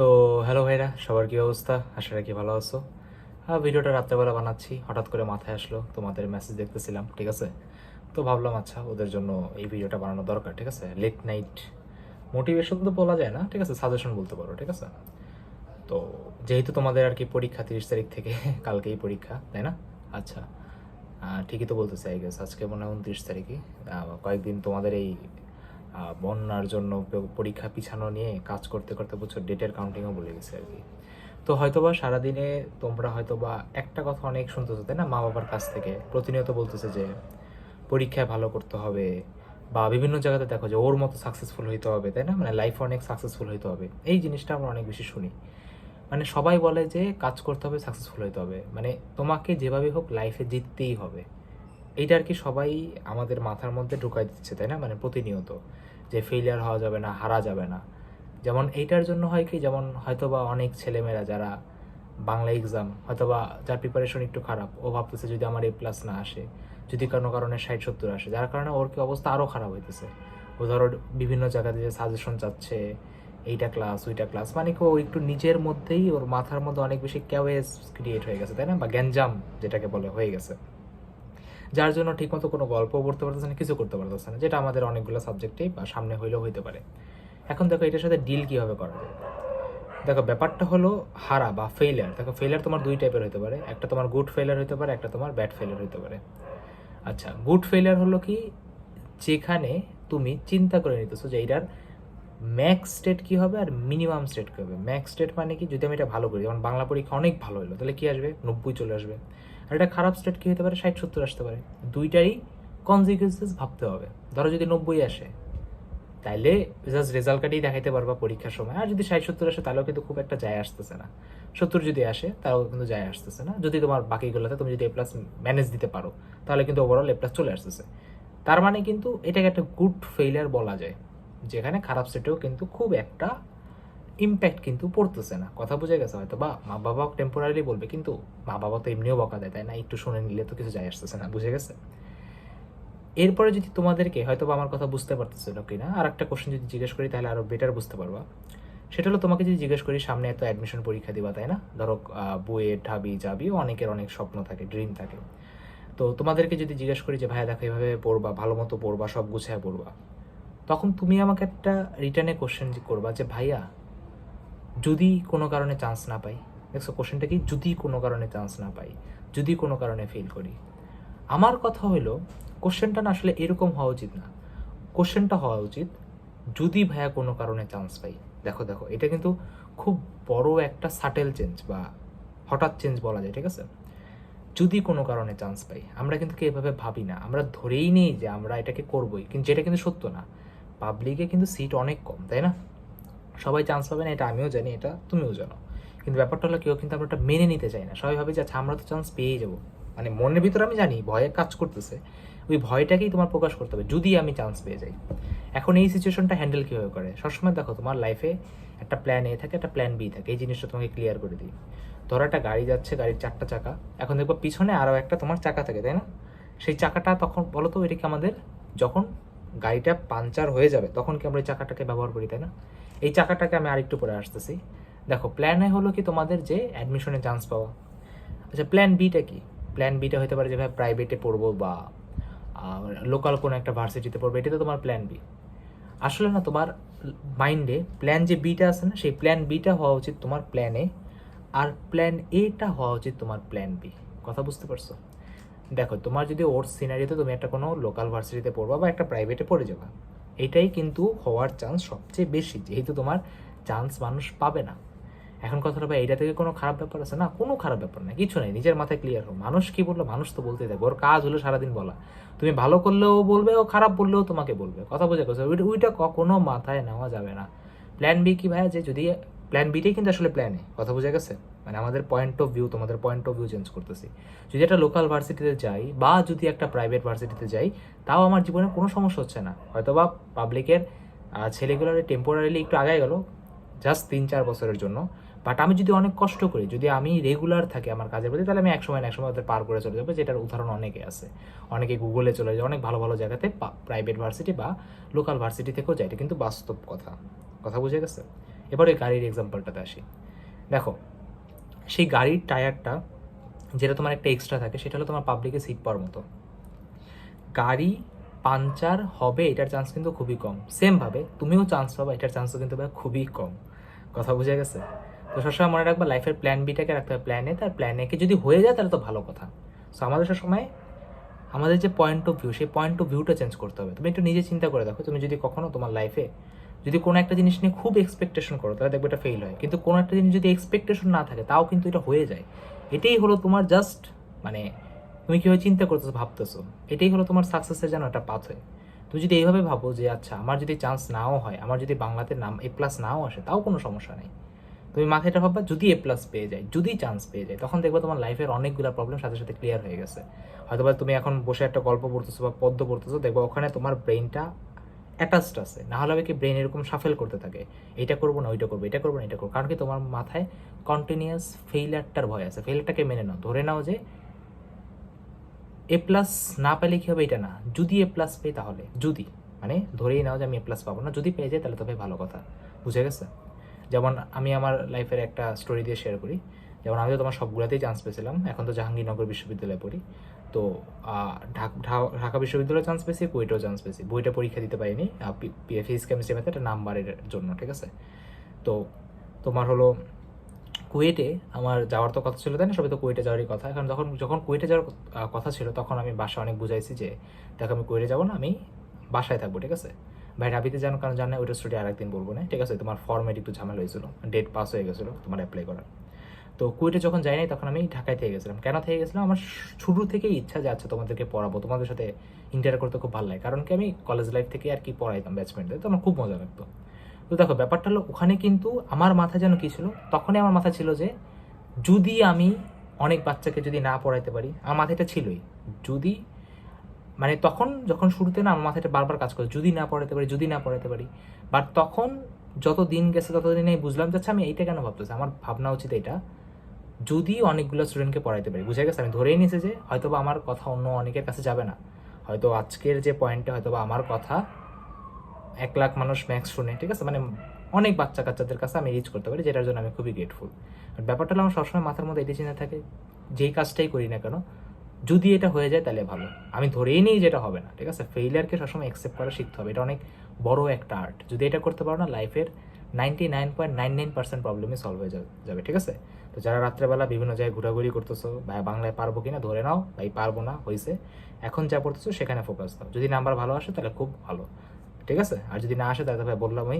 তো হ্যালো ভাইরা, সবার কি অবস্থা? আশা রাখি ভালো আছো। হ্যাঁ ভিডিওটা রাত্রেবেলা বানাচ্ছি, হঠাৎ করে মাথায় আসলো, তোমাদের মেসেজ দেখতেছিলাম, ঠিক আছে? তো ভাবলাম আচ্ছা ওদের জন্য এই ভিডিওটা বানানো দরকার, ঠিক আছে? লেট নাইট মোটিভেশন তো বলা যায় না, ঠিক আছে? সাজেশন বলতে পারো, ঠিক আছে? তো যেহেতু তোমাদের আর কি পরীক্ষা তিরিশ তারিখ থেকে, কালকেই পরীক্ষা, তাই না? আচ্ছা ঠিকই তো বলতেছে আই গেস আজকে মনে হয় উনত্রিশ তারিখই। কয়েকদিন তোমাদের এই বন্যার জন্য পরীক্ষা পিছানো নিয়ে কাজ করতে করতে বছর ডেটের কাউন্টিংও বলে গেছে আর কি। তো হয়তোবা সারাদিনে তোমরা হয়তোবা একটা কথা অনেক শুনতেছো, তাই না? মা বাবার কাছ থেকে। প্রতিনিয়ত বলতেছে যে, পরীক্ষায় ভালো করতে হবে। বা বিভিন্ন জায়গাতে দেখো যে, ওর মতো সাকসেসফুল হইতে হবে, তাই না? মানে লাইফে অনেক সাকসেসফুল হইতে হবে। এই জিনিসটা আমরা অনেক বেশি শুনি। মানে সবাই বলে যে, কাজ করতে হবে সাকসেসফুল হইতে হবে। মানে তোমাকে যেভাবে হোক লাইফে জিততেই হবে। এইটা আর কি সবাই আমাদের মাথার মধ্যে ঢুকাই দিচ্ছে, তাই না? মানে প্রতিনিয়ত যে ফেলিয়ার হওয়া যাবে না, হারা যাবে না। যেমন এইটার জন্য হয় কি, যেমন হয়তোবা অনেক ছেলেমেয়েরা যারা বাংলা এক্সাম হয়তোবা যার প্রিপারেশন একটু খারাপ, ও ভাবতেছে যদি আমার এ প্লাস না আসে, যদি কোনো কারণে ষাট সত্তর আসে, যার কারণে ওর কি অবস্থা আরও খারাপ হইতেছে। ও ধরো বিভিন্ন জায়গাতে যে সাজেশন চাচ্ছে, এইটা ক্লাস ওইটা ক্লাস মানে কি ও একটু নিজের মধ্যেই ওর মাথার মধ্যে অনেক বেশি ক্যাওয়েস ক্রিয়েট হয়ে গেছে, তাই না? বা গ্যাঞ্জাম যেটাকে বলে, হয়ে গেছে। যার জন্য ঠিকমতো কোনো গল্প পড়তে পারতেছে না, কিছু করতে পারতেছে না, যেটা আমাদের অনেকগুলো সাবজেক্টেই বা সামনে হইলেও হইতে পারে। এখন দেখো এটার সাথে ডিল কীভাবে করা যায়? দেখো ব্যাপারটা হলো হারা বা ফেইলার দেখো ফেইলার তোমার দুই টাইপের হতে পারে। একটা তোমার গুড ফেইলার হতে পারে, একটা তোমার ব্যাড ফেইলার হতে পারে। আচ্ছা গুড ফেইলার হলো কি? যেখানে তুমি চিন্তা করে নিতেছো যে এটার ম্যাক্স স্টেট কী হবে আর মিনিমাম স্টেট কী হবে। ম্যাক্স স্টেট মানে কি? যদি আমি এটা ভালো করি, যেমন বাংলা পরীক্ষা অনেক ভালো হলো তাহলে কী আসবে? নব্বই চলে আসবে। আর এটা খারাপ স্টেট কি হতে পারে? ষাট, সত্তর আসতে পারে। দুইটারই কনসিকুয়েন্সেস ভাবতে হবে। ধরো যদি নব্বই আসে, তাইলে জাস্ট রেজাল্ট কাটিয়ে দেখাইতে পারবা পরীক্ষার সময়। আর যদি ষাট, সত্তর আসে, তাহলেও কিন্তু খুব একটা যায় আসতেছে না। সত্তর যদি আসে তাও কিন্তু যায় আসতেছে না। যদি তোমার বাকিগুলোতে তুমি যদি এ প্লাস ম্যানেজ দিতে পারো, তাহলে কিন্তু ওভারঅল এ প্লাস চলে আসতেছে। তার মানে কিন্তু এটাকে একটা গুড ফেইলিয়ার বলা যায়। যেখানে খারাপ সেটেও কিন্তু খুব একটা ইম্প্যাক্ট কিন্তু পড়তেছে না। কথা বুঝে গেছে হয়তো বা মা বাবা টেম্পোরারি বলবে, কিন্তু মা বাবা তো এমনিও বকা দেয়, তাই না? একটু শুনে নিলে তো কিছু যায় আসতেছে না, বুঝে গেছে? এরপরে যদি তোমাদেরকে হয়তো বা আমার কথা বুঝতে পারতেছে পারতেছিল কিনা আর একটা কোশ্চেন যদি জিজ্ঞেস করি, তাহলে আরও বেটার বুঝতে পারবা। সেটা হলো তোমাকে যদি জিজ্ঞেস করি, সামনে এত অ্যাডমিশন পরীক্ষা দিবা, তাই না? ধরো বইয়ে ঢাবি যাবি অনেকের অনেক স্বপ্ন থাকে ড্রিম থাকে। তো তোমাদেরকে যদি জিজ্ঞেস করি যে, ভাইয়া, দেখো, এভাবে পড়বা, ভালো মতো পড়বা, সব গুছায় পড়বা। তখন তুমি আমাকে একটা রিটার্নে কোশ্চেন করবা যে, ভাইয়া যদি কোনো কারণে চান্স না পাই। দেখছ কোশ্চেনটা কি? যদি কোনো কারণে চান্স না পাই, যদি কোনো কারণে ফেল করি। আমার কথা হলো কোশ্চেনটা না আসলে এরকম হওয়া উচিত না। কোশ্চেনটা হওয়া উচিত, যদি ভাইয়া কোনো কারণে চান্স পাই। দেখো দেখো, এটা কিন্তু খুব বড় একটা সাটেল চেঞ্জ বা হঠাৎ চেঞ্জ বলা যায়, ঠিক আছে? যদি কোনো কারণে চান্স পাই, আমরা কিন্তু এভাবে ভাবি না। আমরা ধরেই নেই যে আমরা এটাকে করবোই, কিন্তু যেটা কিন্তু সত্য না। পাবলিকে কিন্তু সিট অনেক কম, তাই না? সবাই চান্স পাবে না, এটা আমিও জানি, এটা তুমিও জানো। কিন্তু ব্যাপারটা হলো কেউ কিন্তু আমরা এটা মেনে নিতে চাই না। সবাই ভাবে যে আচ্ছা আমরা তো চান্স পেয়ে যাব। মানে মনের ভিতরে আমি জানি, ভয়ে কাজ করতেছে। ওই ভয়টাকেই তোমার প্রকাশ করতে হবে, যদি আমি চান্স পেয়ে যাই। এখন এই সিচুয়েশনটা হ্যান্ডেল কীভাবে করে? সবসময় দেখো, তোমার লাইফে একটা প্ল্যান এ থাকে, একটা প্ল্যান বি থাকে। এই জিনিসটা তোমাকে ক্লিয়ার করে দিই। ধরো একটা গাড়ি যাচ্ছে, গাড়ির চারটা চাকা। এখন দেখব পিছনে আরও একটা তোমার চাকা থাকে, তাই না? সেই চাকাটা তখন, বলো তো, এটা আমাদের যখন গাড়িটা পাঞ্চার হয়ে যাবে, তখন কি আমরা এই চাকাটাকে ব্যবহার করি, তাই না? এই চাকাটাকে আমি আরেকটু পরে আসতেছি। দেখো প্ল্যানে হলো কি তোমাদের যে অ্যাডমিশনে চান্স পাওয়া। আচ্ছা প্ল্যান বিটা কি? প্ল্যান বিটা হতে পারে যে ভাই প্রাইভেটে পড়ব বা লোকাল কোনো একটা ভার্সিটিতে পড়ব এটা তো তোমার প্ল্যান বি আসলে না, তোমার মাইন্ডে প্ল্যান যে বিটা আছে না, সেই প্ল্যান বিটা হওয়া উচিত তোমার প্ল্যান এ আর প্ল্যান এটা হওয়া উচিত তোমার প্ল্যান বি কথা বুঝতে পারছ? দেখো, তোমার যদি ওর সিনারিতে তুমি একটা কোনো লোকাল ভার্সিটিতে পড়বা বা একটা প্রাইভেটে পড়ে যাবা, এটাই কিন্তু হওয়ার চান্স সবচেয়ে বেশি, যেহেতু তোমার চান্স মানুষ পাবে না। এখন কথাটা ভাই এটা থেকে কোনো খারাপ ব্যাপার আছে না? কোনো খারাপ ব্যাপার না, কিছু নেই, নিজের মাথায় ক্লিয়ার হো মানুষ কি বলল? মানুষ তো বলতেই থাকবে, ওর কাজ হলো সারাদিন বলা। তুমি ভালো করলেও বলবে, ও খারাপ বললেও তোমাকে বলবে। কথা বোঝা গেছে? ওইটা ওইটা কখনো মাথায় নেওয়া যাবে না। প্ল্যান বি কি ভাইয়া? যে যদি প্ল্যান বিটাই কিন্তু আসলে প্ল্যানে কথা বোঝা গেছে? মানে আমাদের পয়েন্ট অফ ভিউ তোমাদের পয়েন্ট অফ ভিউ চেঞ্জ করতেছি। যদি একটা লোকাল ভার্সিটিতে যাই, বা যদি একটা প্রাইভেট ভার্সিটিতে যাই, তাও আমার জীবনে কোনো সমস্যা হচ্ছে না। হয়তো বা পাবলিকের ছেলেগুলোর টেম্পোরারিলি একটু আগায় গেল জাস্ট তিন চার বছরের জন্য। বাট আমি যদি অনেক কষ্ট করি, যদি আমি রেগুলার থাকি আমার কাজের প্রতি, তাহলে আমি এক সময় না এক সময় ওদের পার করে চলে যাব, যেটার উদাহরণ অনেকে আছে। অনেকে গুগলে চলে যায়, অনেক ভালো ভালো জায়গাতে প্রাইভেট ভার্সিটি বা লোকাল ভার্সিটি থেকেও যায়। এটা কিন্তু বাস্তব কথা। কথা বুঝে গেছে? এবার ওই গাড়ির এক্সাম্পলটাতে আসি। দেখো, সেই গাড়ির টায়ারটা যেটা তোমার একটা এক্সট্রা থাকে, সেটা হলো তোমার পাবলিকে সিট পাওয়ার মতো। গাড়ি পাঞ্চার হবে, এটার চান্স কিন্তু খুবই কম। সেমভাবে তুমিও চান্স পাবে, এটার চান্সও কিন্তু খুবই কম। কথা বুঝে গেছে? তো সবসময় মনে রাখবা লাইফের প্ল্যান বিটাকে রাখতে হবে প্ল্যান এ তার প্ল্যান একে যদি হয়ে যায়, তাহলে তো ভালো কথা। সো আমাদের সবসময়, আমাদের যে পয়েন্ট অফ ভিউ সেই পয়েন্ট অফ ভিউটা চেঞ্জ করতে হবে। তুমি একটু নিজে চিন্তা করে দেখো, তুমি যদি কখনো তোমার লাইফে যদি কোনো একটা জিনিস নিয়ে খুব এক্সপেকটেশন করো, তাহলে দেখবে এটা ফেল হয়। কিন্তু কোনো একটা জিনিস যদি এক্সপেকটেশন না থাকে, তাও কিন্তু এটা হয়ে যায়। এটাই হলো তোমার জাস্ট মানে তুমি কীভাবে চিন্তা করতেছো, ভাবতেছো, এটাই হলো তোমার সাকসেসের যেন একটা পাথ হয় তুমি যদি এইভাবে ভাবো যে আচ্ছা আমার যদি চান্স নাও হয়, আমার যদি বাংলাতে নাম এ প্লাস নাও আসে, তাও কোনো সমস্যা নেই। তুমি মাথায় এটা ভাববা, যদি এ প্লাস পেয়ে যায়, যদি চান্স পেয়ে যায়, তখন দেখবে তোমার লাইফের অনেকগুলো প্রবলেম সাথে সাথে ক্লিয়ার হয়ে গেছে। হয়তোবা তুমি এখন বসে একটা গল্প পড়তেছো বা পদ্ম পড়তেছো, দেখবে ওখানে তোমার ব্রেনটা অ্যাটাচড আছে। না হলে কি ব্রেন এরকম সাফেল করতে থাকে। এটা করব না, ওইটা করব, এটা করব না, এটা করব। কারণ কি তোমার মাথায় কন্টিনিউয়াস ফেইলারটার ভয় আছে। ফেইলারটাকে মেনে নাও। ধরে নাও যে এ প্লাস না পেলে কি হবে? এটা না। যদি এ প্লাস পেয়ে তাহলে। যদি। মানে ধরেই নাও যে আমি এ প্লাস পাবো না। যদি পেয়ে যাই তাহলে তবে ভালো কথা। বুঝে গেছে? যেমন আমি আমার লাইফের একটা স্টোরি দিয়ে শেয়ার করি। যেমন আমি তো তোমার সবগুলোতেই চান্স পেয়েছিলাম। এখন তো জাহাঙ্গীরনগর বিশ্ববিদ্যালয়ে পড়ি। তো ঢাকা বিশ্ববিদ্যালয়ে চান্স পেয়েছি, কুয়েটেও চান্স পেয়েছি। বইটা পরীক্ষা দিতে পারিনি ফিজিক্স কেমিস্ট্রি ম্যাথ একটা নাম্বারের জন্য, ঠিক আছে? তো, তোমার হলো কুয়েটে আমার যাওয়ার তো কথা ছিল, তাই না? সবাই তো কুয়েটে যাওয়ারই কথা। এখন যখন যখন কুয়েটে যাওয়ার কথা ছিল, তখন আমি বাসা অনেক বুঝাইছি যে, দেখো, আমি কুয়েটে যাব না, আমি বাসায় থাকব, ঠিক আছে? ভাই রাবিতে যান কারণ জানে, ওইটা স্টোরি আরেকদিন বলব, না? ঠিক আছে? তোমার ফর্মেট একটু ঝামেলা হয়েছিল ডেট পাস হয়ে গেছিল, তোমার অ্যাপ্লাই করার। তো কুয়েটে যখন যাই নাই, তখন আমি ঢাকায় থেকে গেছিলাম। কেন থেকে গেছিলাম? আমার শুরু থেকেই ইচ্ছা যে আচ্ছা তোমাদেরকে পড়াবো, তোমাদের সাথে ইন্টার করতে খুব ভালো লাগে। কারণ কি, আমি কলেজ লাইফ থেকে আর কি পড়াইতাম ব্যাচমেন্টদের তো আমার খুব মজা লাগতো। তো দেখো, ব্যাপারটা হলো ওখানে কিন্তু আমার মাথা যেন কি ছিল, তখনই আমার মাথা ছিল যে যদি আমি অনেক বাচ্চাকে যদি না পড়াইতে পারি, আমার মাথাটা ছিলই। যদি মানে তখন যখন শুরুতে না আমার মাথাটা বারবার কাজ করে, যদি না পড়াতে পারি, যদি না পড়াতে পারি। বাট তখন যত দিন গেছে তত দিনে বুঝলাম যে আচ্ছা আমি এইটা কেন ভাবতেছি? আমার ভাবনা উচিত এটা যদি অনেকগুলো স্টুডেন্টকে পড়াইতে পারি, বুঝে গেছে? আমি ধরেই নিয়েছি যে হয়তো বা আমার কথা অন্য অনেকের কাছে যাবে না। হয়তো আজকের যে পয়েন্টে হয়তো বা আমার কথা এক লাখ মানুষ ম্যাক্স শুনে, ঠিক আছে? মানে অনেক বাচ্চা কাচ্চাদের কাছে আমি রিচ করতে পারি, যেটার জন্য আমি খুবই গ্রেটফুল ব্যাপারটা হলো, আমার সবসময় মাথার মধ্যে এটি চিন্তা থাকে, যেই কাজটাই করি না কেন, যদি এটা হয়ে যায় তাহলে ভালো। আমি ধরেই নিই যেটা হবে না, ঠিক আছে? ফেইলিয়ারকে সবসময় অ্যাকসেপ্ট করা শিখতে হবে। এটা অনেক বড় একটা আর্ট যদি এটা করতে পারো না লাইফের ninety nine point nine nine percent প্রবলেমই solve হয়ে যাবে ঠিক আছে? তো যারা রাত্রেবেলা বিভিন্ন জায়গায় ঘোরাঘুরি করতেছো, বা বাংলায় পারব কিনা ধরে নাও, ভাই পারব না হয়েছে এখন যা পড়তেছো সেখানে ফোকাস দাও যদি নাম্বার ভালো আসে তাহলে খুব ভালো, ঠিক আছে? আর যদি না আসে তাহলে ভাই বললাম আমি